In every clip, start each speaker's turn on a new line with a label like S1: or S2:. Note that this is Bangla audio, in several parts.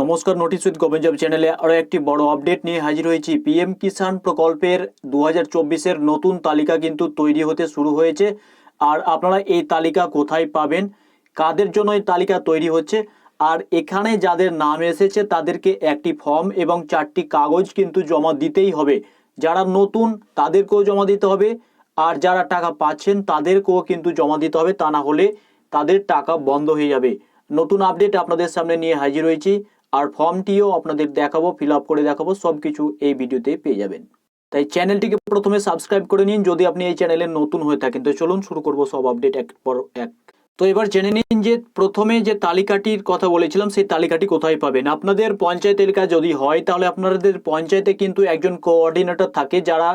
S1: নমস্কার নোটিস উইথ গভর্নমেন্ট জব চ্যানেলে আরও একটি বড় আপডেট নিয়ে হাজির হয়েছি। পিএম কিষাণ প্রকল্পের দু হাজার নতুন তালিকা কিন্তু তৈরি হতে শুরু হয়েছে। আর আপনারা এই তালিকা কোথায় পাবেন? কাদের জন্য এই তালিকা তৈরি হচ্ছে? আর এখানে যাদের নাম এসেছে তাদেরকে একটি ফর্ম এবং চারটি কাগজ কিন্তু জমা দিতেই হবে। যারা নতুন তাদেরকেও জমা দিতে হবে। আর যারা টাকা পাচ্ছেন তাদেরকেও কিন্তু জমা দিতে হবে। তা না হলে তাদের টাকা বন্ধ হয়ে যাবে। নতুন আপডেট আপনাদের সামনে নিয়ে হাজির হয়েছি। আর ফর্মটিও আপনাদের দেখাবো ফিল আপ করে দেখাবো সব কিছু এই ভিডিওতে পেয়ে যাবেন। তাই চ্যানেলটিকে প্রথমে সাবস্ক্রাইব করে নিন, যদি আপনি এই চ্যানেলে নতুন হয়ে থাকেন, তো চলুন শুরু করব সব আপডেট এক পর এক। তো এবার জেনে নিন যে প্রথমে যে তালিকাটির কথা বলেছিলাম, সেই তালিকাটি কোথায় পাবেন? আপনাদের পঞ্চায়েত এলাকা যদি হয়, তাহলে আপনাদের পঞ্চায়েতে কিন্তু একজন কোঅর্ডিনেটর থাকে যারা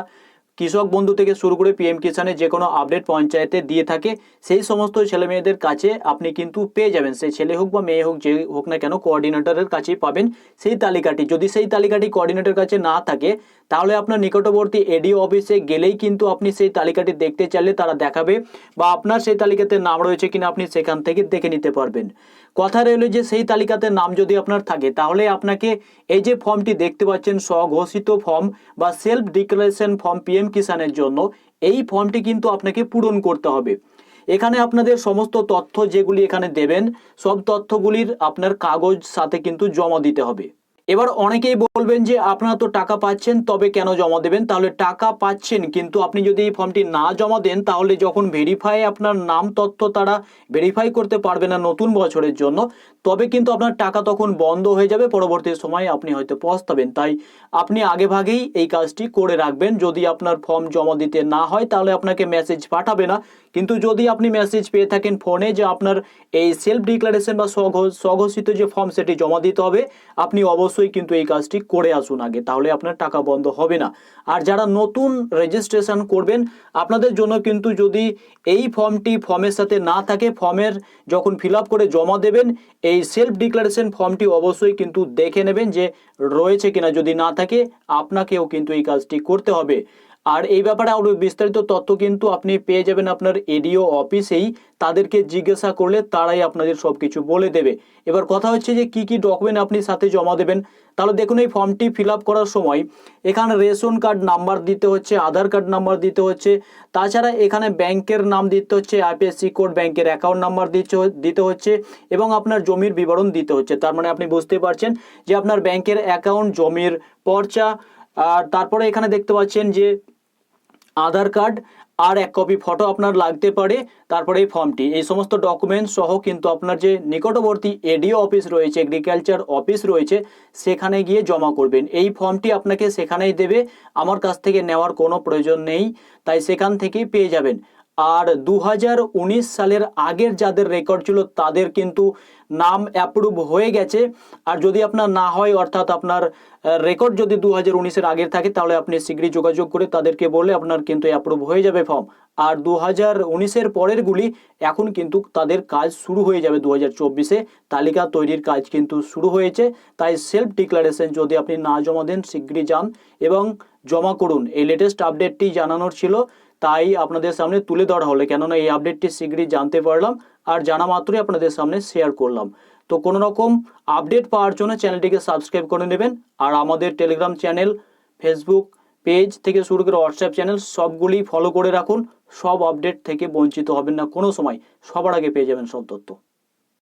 S1: কৃষক বন্ধু থেকে শুরু করে পিএম কিষানের যে কোনো আপডেট পঞ্চায়েতে দিয়ে থাকে, সেই সমস্ত ছেলে মেয়েদের কাছে আপনি কিন্তু পেয়ে যাবেন। সেই ছেলে হোক বা মেয়ে হোক, যে হোক না কেন কোঅর্ডিনেটরের কাছেই পাবেন সেই তালিকাটি। যদি সেই তালিকাটি কোঅর্ডিনেটর কাছে না থাকে, তাহলে আপনার নিকটবর্তী এডিও অফিসে গেলেই কিন্তু আপনি সেই তালিকাটি দেখতে চাইলে তারা দেখাবে বা আপনার সেই তালিকাতে নাম রয়েছে কিনা আপনি সেখান থেকে দেখে নিতে পারবেন। কথা রইল যে সেই তালিকাতে নাম যদি আপনার থাকে, তাহলে আপনাকে এই যে ফর্মটি দেখতে পাচ্ছেন, স্বঘোষিত ফর্ম বা সেলফ ডিক্লারেশন ফর্ম পিএম কিষানের জন্য এই ফর্মটি কিন্তু আপনাকে পূরণ করতে হবে। এখানে আপনাদের সমস্ত তথ্য যেগুলি এখানে দেবেন, সব তথ্যগুলির আপনার কাগজ সাথে কিন্তু জমা দিতে হবে। এবার অনেকেই বলবেন যে আপনারা তো টাকা পাচ্ছেন, তবে কেন জমা দেবেন? তাহলে টাকা পাচ্ছেন, কিন্তু আপনি যদি এই ফর্মটি না জমা দেন, তাহলে যখন ভেরিফাই আপনার নাম, তথ্য তারা ভেরিফাই করতে পারবে না নতুন বছরের জন্য, তবে কিন্তু আপনার টাকা তখন বন্ধ হয়ে যাবে, পরবর্তী সময়ে আপনি হয়তো পস্তাবেন। তাই আপনি আগে ভাগেই এই কাজটি করে রাখবেন। যদি আপনার ফর্ম জমা দিতে না হয়, তাহলে আপনাকে মেসেজ পাঠাবে না। কিন্তু যদি আপনি মেসেজ পেয়ে থাকেন ফোনে যে আপনার এই সেলফ ডিক্লারেশন বা স্বঘো- স্বঘোষিত যে ফর্ম সেটি জমা দিতে হবে, আপনি অবশ্যই কিন্তু এই কাজটি করে আসুন আগে, তাহলে আপনার টাকা বন্ধ হবে না। আর যারা নতুন রেজিস্ট্রেশন করবেন, আপনাদের জন্য কিন্তু যদি এই ফর্মটি ফর্মের সাথে না থাকে, ফর্মের যখন ফিল করে জমা দেবেন, এই সেলফ ডিক্লারেশন ফর্মটি অবশ্যই কিন্তু দেখে নেবেন যে রয়েছে কিনা। যদি না থাকে, আপনাকেও কিন্তু এই কাজটি করতে হবে। আর এই ব্যাপারে আরও বিস্তারিত তথ্য কিন্তু আপনি পেয়ে যাবেন আপনার এডিও অফিসেই। তাদেরকে জিজ্ঞাসা করলে তারাই আপনাদের সব কিছু বলে দেবে। এবার কথা হচ্ছে যে কি কি ডকুমেন্ট আপনি সাথে জমা দেবেন। তাহলে দেখুন, এই ফর্মটি ফিল করার সময় এখানে রেশন কার্ড নাম্বার দিতে হচ্ছে, আধার কার্ড নাম্বার দিতে হচ্ছে। তাছাড়া এখানে ব্যাংকের নাম দিতে হচ্ছে আইপিএসসি কোড ব্যাংকের অ্যাকাউন্ট নাম্বার দিতে দিতে হচ্ছে এবং আপনার জমির বিবরণ দিতে হচ্ছে। তার মানে আপনি বুঝতে পারছেন যে আপনার ব্যাংকের অ্যাকাউন্ট জমির পর্চা, আর তারপরে এখানে দেখতে পাচ্ছেন যে আধার কার্ড আর এক কপি ফটো আপনার লাগতে পারে, তারপরে এই ফর্মটি এই সমস্ত ডকুমেন্টস সহ কিন্তু আপনার যে নিকটবর্তী এডিও অফিস রয়েছে এগ্রিকালচার অফিস রয়েছে, সেখানে গিয়ে জমা করবেন। এই ফর্মটি আপনাকে সেখানেই দেবে। আমার কাছ থেকে নেওয়ার কোনো প্রয়োজন নেই, তাই সেখান থেকেই পেয়ে যাবেন। আর দু হাজার উনিশ সালের আগের যাদের রেকর্ড ছিল, তাদের কিন্তু নাম অ্যাপ্রুভ হয়ে গেছে। আর যদি আপনার না হয়, অর্থাৎ আপনার রেকর্ড যদি দু হাজার উনিশের আগের থাকে, তাহলে আপনি শীঘ্রই যোগাযোগ করে তাদেরকে বললে আপনার কিন্তু অ্যাপ্রুভ হয়ে যাবে ফর্ম আর দু হাজার উনিশের পরেরগুলি এখন কিন্তু তাদের কাজ শুরু হয়ে যাবে দু হাজার চব্বিশে তালিকা তৈরির কাজ কিন্তু শুরু হয়েছে। তাই সেলফ ডিক্লারেশন যদি আপনি না জমা দেন, শীঘ্রই যান। এবং জমা করুন। এই লেটেস্ট আপডেটটি জানানোর ছিল, তাই আপনাদের সামনে তুলে ধরা হলে, কেননা এই আপডেটটি শীঘ্রই জানতে পারলাম আর জানা মাত্রই আপনাদের সামনে শেয়ার করলাম। তো কোনো রকম আপডেট পাওয়ার জন্য চ্যানেলটিকে সাবস্ক্রাইব করে নেবেন আর আমাদের টেলিগ্রাম চ্যানেল ফেসবুক পেজ থেকে শুরু করে হোয়াটসঅ্যাপ চ্যানেল সবগুলি ফলো করে রাখুন। সব আপডেট থেকে বঞ্চিত হবেন না, কোনো সময়। সবার আগে পেয়ে যাবেন সব তথ্য।